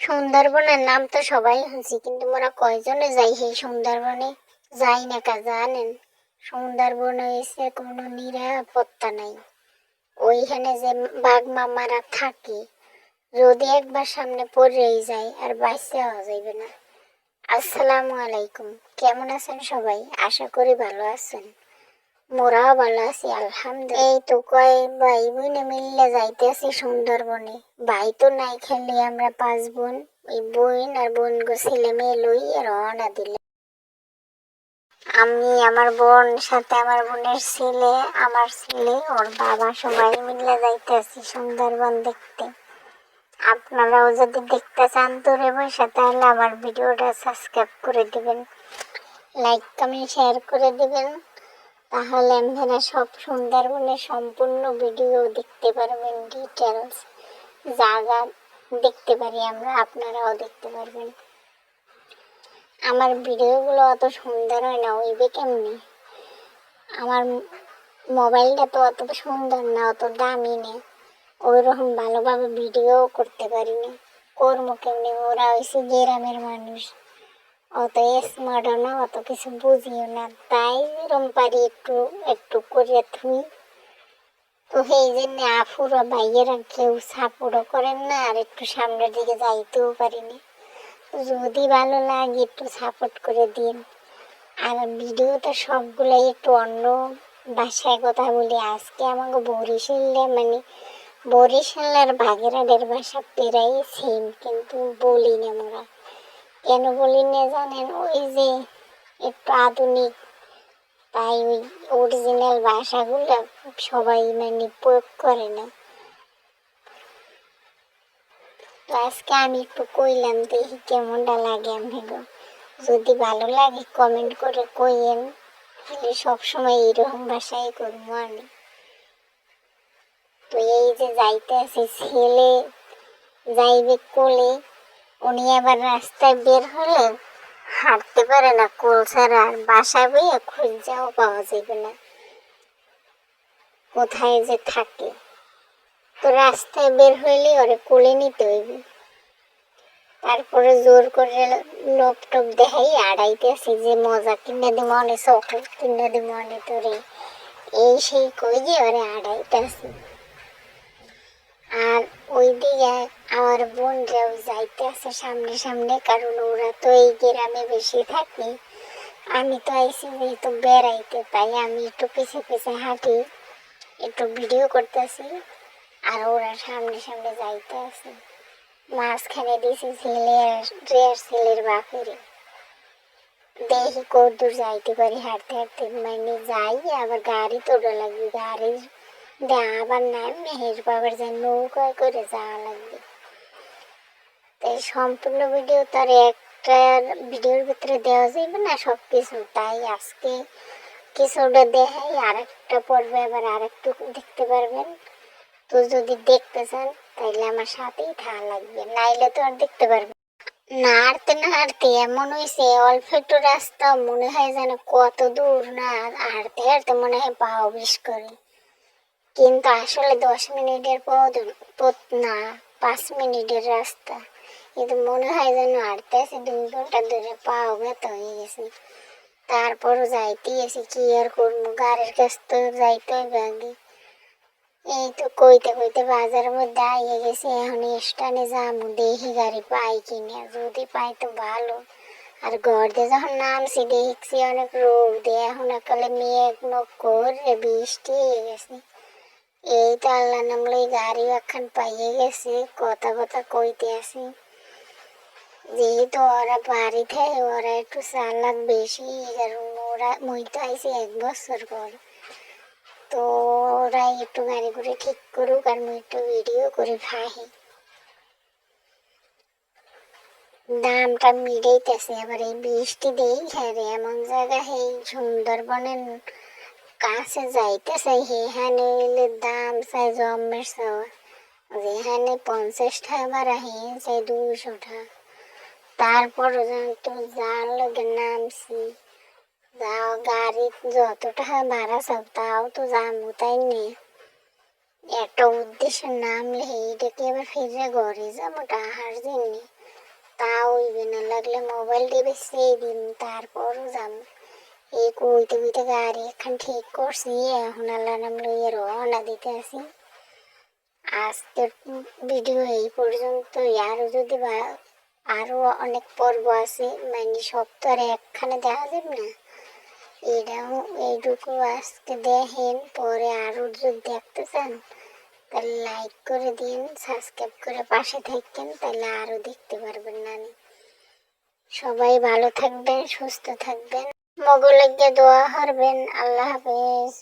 সুন্দরবনের নাম তো সবাই শুনছি, কিন্তু মোরা কয়জনে যাই সেই সুন্দরবনে? যাই না কা, জানেন? সুন্দরবনে এসে কোনো নিরাপত্তা নাই। ওইখানে যে বাঘ মামারা থাকে, যদি একবার সামনে পড়েই যায়, আর বাইসে হওয়া যাইবে না। আসসালামু আলাইকুম। কেমন আছেন সবাই? আশা করি ভালো আছেন। ভালো আছি এই তো কয় ভাই যাইতেছি সুন্দরবনে। ভাই তো নাই আমরা পাঁচ বোন। বোন আর বোন ছেলে মেয়ে লই রওনা দিলে আমি আমার বোন, সাথে আমার বোনের ছেলে, আমার ছেলে, ওর বাবা সবাই মিলে যাইতেছি সুন্দরবন দেখতে। আপনারাও যদি দেখতে চান দূরে বসে, তাহলে আমার ভিডিওটা সাবস্ক্রাইব করে দিবেন। লাইক, কমেন্ট, শেয়ার করে দিবেন। তাহলে আপনারা সব সুন্দরবনের সম্পূর্ণ ভিডিও দেখতে পারবেন ডিটেলস জায়গা দেখতে পারি আমরা, আপনারাও দেখতে পারবেন। আমার ভিডিওগুলো অত সুন্দর হয় না, ওইবে কেমনি? আমার মোবাইলটা তো অত সুন্দর না, অত দামি না। ওই রকম ভালোভাবে ভিডিও করতে পারি না। করব কেমনি? ওরা হয়েছে গ্রামের মানুষ। অত স্মার্টও না অত কিছু বুঝিও না। তাই এরম পারি একটু একটু করে থুই তো সেই জন্য আফুরা ভাইয়েরা কেউ সাপোর্টও করেন না, আর একটু সামনের দিকে যাইতেও পারি না। যদি ভালো লাগে একটু সাপোর্ট করে দিন। আর ভিডিওতে সবগুলাই একটু অন্য ভাষায় কথা বলি। আজকে আমাকে বরিশালে মানে বরিশাল আর বাগেরহাটের ভাষা প্রায় সেম কিন্তু বলি না আমরা। কেন বলি না জানেন? ওই যে একটু আধুনিক, তাই ওই অরিজিনাল ভাষাগুলো সবাই মানে প্রয়োগ করে না। তো আজকে আমি একটু কইলাম, দেখি কেমনটা লাগে আমাকে যদি ভালো লাগে কমেন্ট করে কইয়েন। তাহলে সবসময় এইরকম ভাষাই করব আমি। তো এই যে যাইতে আছে ছেলে যাইবে কোলে উনি আবার রাস্তায় বের হলে হাঁটতে পারে না, কোল ছাড়া আর বাসা বইয়ে খুঁজাও পাওয়া যাবে না। কোথায় যে থাকে। তো রাস্তায় বের হইলে ওরে কোলে নিতে হইবে। তারপরে জোর করে লোক টোপ দেখাই আড়াইতেছি যে, মজা কিনে দিব অনেক চকলেট কিনে দিব অনেক তোরে। এই সেই কই যে ওরে আড়াইতেছি দিকে আমার বোনরাও যাইতে আছে সামনে সামনে, কারণ ওরা তো এই গ্রামে বেশি থাকে। আমি তো আইসি যেহেতু বেড়াইতে, তাই আমি একটু পিছে পিছে হাঁটি, একটু ভিডিও করতেছি, আর ওরা সামনে সামনে যাইতে আছে। মাঝখানে দিয়েছি ছেলে আর রেয়ার ছেলের বাপেরে। দেখি কদ্দূর যাইতে পারি, হাঁটতে হাঁটতে। মানে যাই, আবার গাড়ি তোলা লাগবে, গাড়ির আবার নাই মেহের বাবার যে করে যাওয়া লাগবে। তাই সম্পূর্ণ ভিডিও তার একটা ভিডিওর ভিতরে দেওয়া যাবে না সব কিছু তাই আজকে কিছুটা দেখাই, আরেকটা পর্বে আবার আরেকটু দেখতে পারবেন। তো যদি দেখতে চান, তাইলে আমার সাথেই থাকা লাগবে, নাইলে তো আর দেখতে পারবেন না। হাঁটতে না হাঁটতে এমন হয়েছে অল্প একটু রাস্তা, মনে হয় যেন কত দূর না হাঁটতে হাঁটতে মনে হয় পাও বিষ করে। কিন্তু আসলে দশ মিনিটের পথ পথ না, পাঁচ মিনিটের রাস্তা। কিন্তু মনে হয় যেন হাঁটতে আছে দুই ঘণ্টা ধরে পাও ব্যথা হয়ে গেছে। তারপরও যাইতে এসে কি আর করব? গাড়ির কাছ তো যাইতে আগে। এই তো কইতে কইতে বাজারের মধ্যে আইয়ে গেছে, এখন স্টানে যাব দেখি গাড়ি পাই কিনা। যদি পাই তো ভালো। আর ঘর দিয়ে যখন নামছি, দেখছি অনেক রোগ দিয়ে এখন একালে মেঘ মুখ করে বৃষ্টি হয়ে গেছে। এই তো আল্লাহ নামলে গাড়ি এখন পাইয়ে গেছে কথা কথা কইতে আসি যেহেতু ওরা বাড়ি থাকে ওরা একটু চালাক বেশি কারণ ওরা মই তো আইসি এক বছর পর তো ওরা একটু গাড়ি করে ঠিক করুক আর মুই একটু ভিডিও করে ফাহি দামটা মিলাইতেছে আবার এই বৃষ্টি দেই হ্যাঁ এমন জায়গা এই সুন্দরবনের কাছে যাইতেছে সেখানে হইলে দাম চাই জমের চাওয়া যেখানে পঞ্চাশ টাকা বাড়া হেন চাই দুশো টাকা তারপর তো যার লগে নামছি যাও গাড়ি যত টাকা ভাড়া সব তাও তো যাব তাই নে একটা উদ্দেশ্যে নামলে এইটাকে আবার ফিরে ঘরে যাব টাহার জন্যে হইবে না লাগলে মোবাইল টিপে সেই দিন তারপরও যাম এই কইতে কইতে গাড়ি এখন ঠিক করছি, এখন আল্লাহ নাম লইয়ে রওনা দিতে আসি আজকের ভিডিও এই পর্যন্তই। আরও যদি বা আরও অনেক পর্ব আছে মানে আর একখানে দেখা যাবে না? এটাও এইটুকু আজকে দেখেন, পরে আরও যদি দেখতে চান, তাহলে লাইক করে দিন সাবস্ক্রাইব করে পাশে থাকবেন, তাহলে আরও দেখতে পারবেন নানি। সবাই ভালো থাকবেন, সুস্থ থাকবেন। মগলে গিয়ে দোয়া করবেন আল্লাহ হাফেজ।